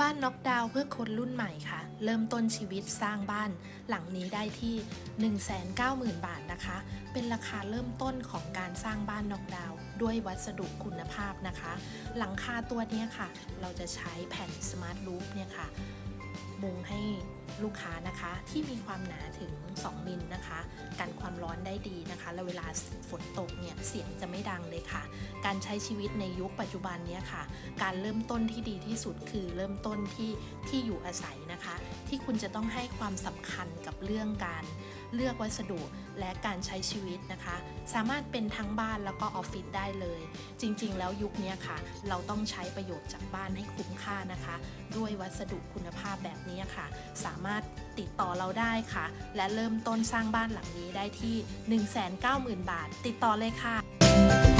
บ้านน็อกดาวเพื่อคนรุ่นใหม่ค่ะ เริ่มต้นชีวิตสร้างบ้านหลังนี้ได้ที่ 190,000 บาทนะคะ เป็นราคาเริ่มต้นของการสร้างบ้านน็อกดาวด้วยวัสดุคุณภาพนะคะ หลังคาตัวนี้ค่ะ เราจะใช้แผ่นสมาร์ทรูฟเนี่ยค่ะมุงให้ลูกค้านะคะที่มีความหนาถึง 2 มิลนะคะกันความร้อนได้ดีนะคะ แล้วเวลาฝนตกเนี่ยเสียงจะไม่ดังเลยค่ะ การใช้ชีวิตในยุคปัจจุบันเนี้ยค่ะ การเริ่มต้นที่ดีที่สุดคือเริ่มต้นที่ที่อยู่อาศัยนะคะ ที่คุณจะต้องให้ความสำคัญกับเรื่องการเลือกวัสดุและการใช้ชีวิตนะคะ สามารถเป็นทั้งบ้านแล้วก็ออฟฟิศได้เลย จริงๆ แล้วยุคนี้ค่ะ เราต้องใช้ประโยชน์จากบ้านให้คุ้มค่านะคะ ด้วยวัสดุคุณภาพแบบนี้ค่ะ สามารถ ติดต่อเราได้ค่ะ และเริ่มต้นสร้างบ้านหลังนี้ได้ที่ 190,000 บาท ติดต่อเลยค่ะ